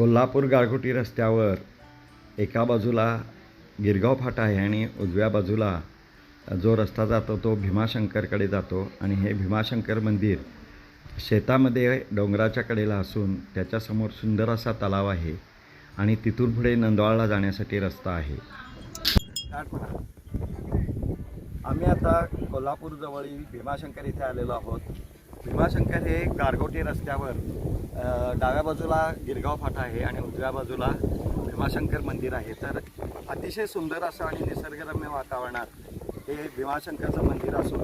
कोल्हापूर गारगोटी रस्त्यावर एका बाजूला गिरगाव फाटा आहे आणि उजव्या बाजूला जो रस्ता जातो तो भीमाशंकरकडे जातो आणि हे भीमाशंकर मंदिर शेतामध्ये डोंगराच्या कडेला असून त्याच्यासमोर सुंदर असा तलाव आहे आणि तिथून पुढे नंदवाळला जाण्यासाठी रस्ता आहे. आम्ही आता कोल्हापूरजवळील भीमाशंकर इथे आलेलो आहोत. भीमाशंकर हे गारगोटी रस्त्यावर डाव्या बाजूला गिरगाव फाटा आहे आणि उजव्या बाजूला भीमाशंकर मंदिर आहे. तर अतिशय सुंदर असं आणि निसर्गरम्य वातावरणात हे भीमाशंकरचं मंदिर असून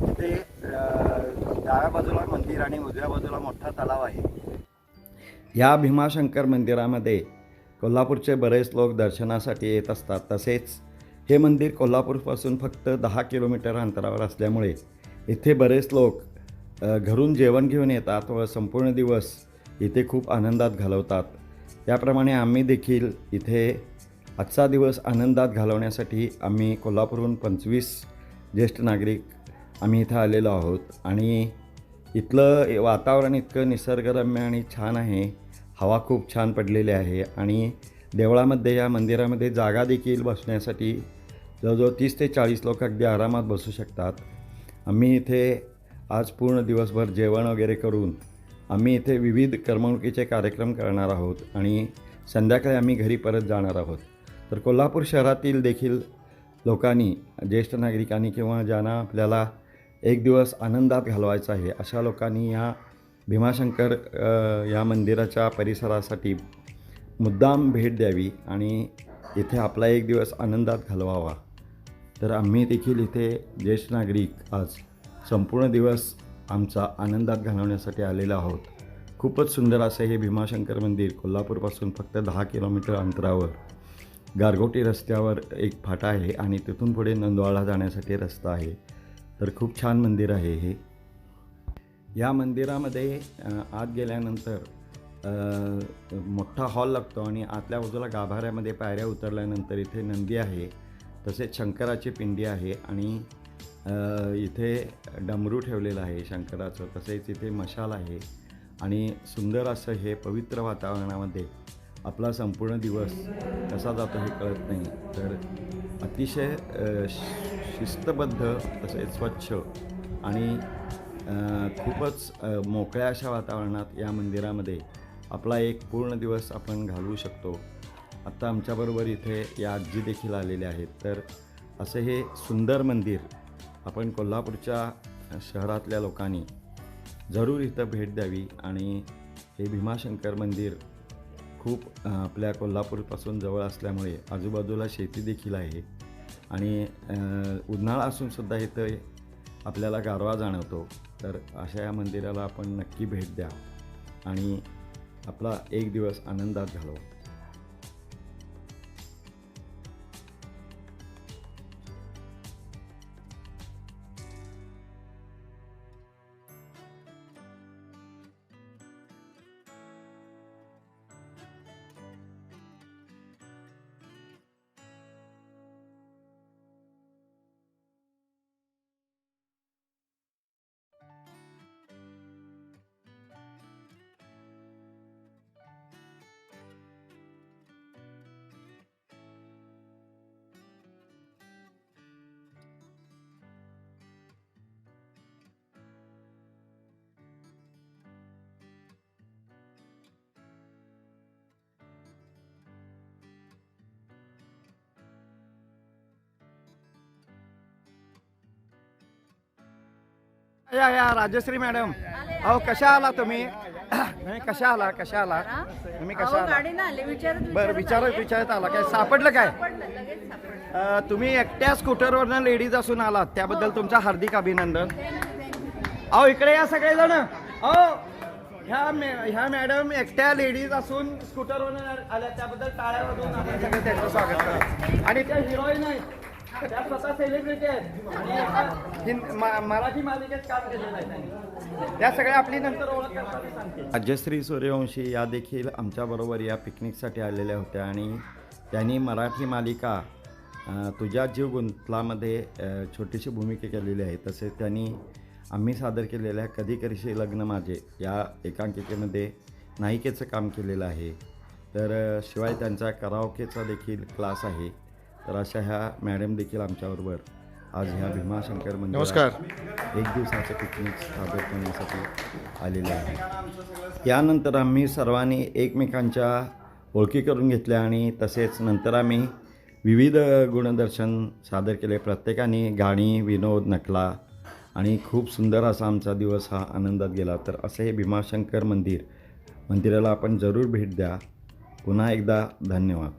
तिथे डाव्या बाजूला मंदिर आणि उजव्या बाजूला मोठा तलाव आहे. या भीमाशंकर मंदिरामध्ये कोल्हापूरचे बरेच लोक दर्शनासाठी येत असतात. तसेच हे मंदिर कोल्हापूरपासून फक्त दहा किलोमीटर अंतरावर असल्यामुळे इथे बरेच लोक घरून जेवण घेऊन येतात व संपूर्ण दिवस इथे खूप आनंदात घालवतात. त्याप्रमाणे आम्ही देखील इथे आजचा दिवस आनंदात घालवण्यासाठी आम्ही कोल्हापूरहून पंचवीस ज्येष्ठ नागरिक आम्ही इथं आलेलो आहोत. आणि इथलं वातावरण इतकं निसर्गरम्य आणि छान आहे. हवा खूप छान पडलेली आहे. आणि देवळामध्ये या मंदिरामध्ये जागा देखील बसण्यासाठी जवळजवळ तीस ते चाळीस लोक अगदी आरामात बसू शकतात. आम्ही इथे आज पूर्ण दिवसभर जेवण वगैरे करून आम्ही इथे विविध करमणुकीचे कार्यक्रम करणार आहोत आणि संध्याकाळी आम्ही घरी परत जाणार आहोत. तर कोल्हापूर शहरातील देखील लोकांनी ज्येष्ठ नागरिकांनी किंवा ज्यांना आपल्याला एक दिवस आनंदात घालवायचा आहे अशा लोकांनी या भीमाशंकर या मंदिराच्या परिसरासाठी मुद्दाम भेट द्यावी आणि इथे आपला एक दिवस आनंदात घालवावा. तर आम्ही देखील इथे ज्येष्ठ नागरिक आज संपूर्ण दिवस आमचा आनंदात घालवण्यासाठी आलेलो आहोत. खूपच सुंदर असं हे भीमाशंकर मंदिर कोल्हापूरपासून फक्त दहा किलोमीटर अंतरावर. गारगोटी रस्त्यावर एक फाटा आहे आणि तिथून पुढे नंदवाळा जाण्यासाठी रस्ता आहे. तर खूप छान मंदिर आहे हे. या मंदिरामध्ये आत गेल्यानंतर मोठा हॉल लागतो आणि आतल्या बाजूला गाभाऱ्यामध्ये पायऱ्या उतरल्यानंतर इथे नंदी आहे. तसेच शंकराची पिंडी आहे आणि इथे डमरू ठेवलेलं आहे शंकराचं तसेच इथे मशाल आहे. आणि सुंदर असं हे पवित्र वातावरणामध्ये आपला संपूर्ण दिवस कसा जातो हे कळत नाही. तर अतिशय शि- शिस्तबद्ध तसेच स्वच्छ आणि खूपच मोकळ्या अशा वातावरणात या मंदिरामध्ये आपला एक पूर्ण दिवस आपण घालवू शकतो. आत्ता आमच्याबरोबर इथे या आजी देखील आलेल्या आहेत. तर असं हे सुंदर मंदिर आपण कोल्हापूरच्या शहरातल्या लोकांनी जरूर इथं भेट द्यावी आणि हे भीमाशंकर मंदिर खूप आपल्या कोल्हापूरपासून जवळ असल्यामुळे आजूबाजूला शेती देखील आहे. आणि उन्हाळा असूनसुद्धा इथं आपल्याला गारवा जाणवतो. तर अशा या मंदिराला आपण नक्की भेट द्या आणि आपला एक दिवस आनंदात घालवा. या या राजश्री मॅडम. अहो कशा आला तुम्ही? नाही कशा आला कशा आला? तुम्ही कशा आला? बरं विचारत विचारत आला. काय सापडलं काय. अ, तुम्ही एकट्या स्कूटरवरनं लेडीज असून आलात. त्याबद्दल तुमचं हार्दिक अभिनंदन. अहो इकडे या सगळेजण. अहो ह्या मे- ह्या मॅडम एकट्या लेडीज असून स्कूटरवरून आल्या. त्याबद्दल टाळ्या वाजवून आपण सगळे त्यांचं स्वागत करा. आणि त्या हिरोईन आहेत. त्या स्वतः सेलिब्रिटी आहेत. आणि एका हिंद- मा- मराठी मालिकेत काम केलेलं आहे त्यांनी. त्या सगळ्या आपली नंतर ओळख करताना सांगते. अजयश्री सूर्यवंशी या देखील आमच्याबरोबर या पिकनिकसाठी आलेल्या होत्या आणि त्यांनी मराठी मालिका अ, तुझ्या जीव गुंतलामध्ये अ, छोटीशी भूमिका केलेली आहे. तसेच त्यांनी आम्ही सादर केलेल्या कधी करशी लग्न माझे या एकांकिकेमध्ये नायिकेचं काम केलेलं आहे. तर अ, शिवाय त्यांचा कराओकेचा देखील क्लास आहे. तर अशा ह्या मॅडम देखील आमच्याबरोबर आज ह्या भीमाशंकर मंदिरात नमस्कार. एक दिवसाचं पिकनिक सादर करण्यासाठी आलेले आहे यानंतर आम्ही सर्वांनी एकमेकांच्या ओळखी करून घेतल्या आणि तसेच नंतर आम्ही विविध गुणदर्शन सादर केले. प्रत्येकाने गाणी विनोद नकला आणि खूप सुंदर असा आमचा दिवस हा आनंदात गेला. तर असं हे भीमाशंकर मंदिर मंदिराला आपण जरूर भेट द्या. पुन्हा एकदा धन्यवाद.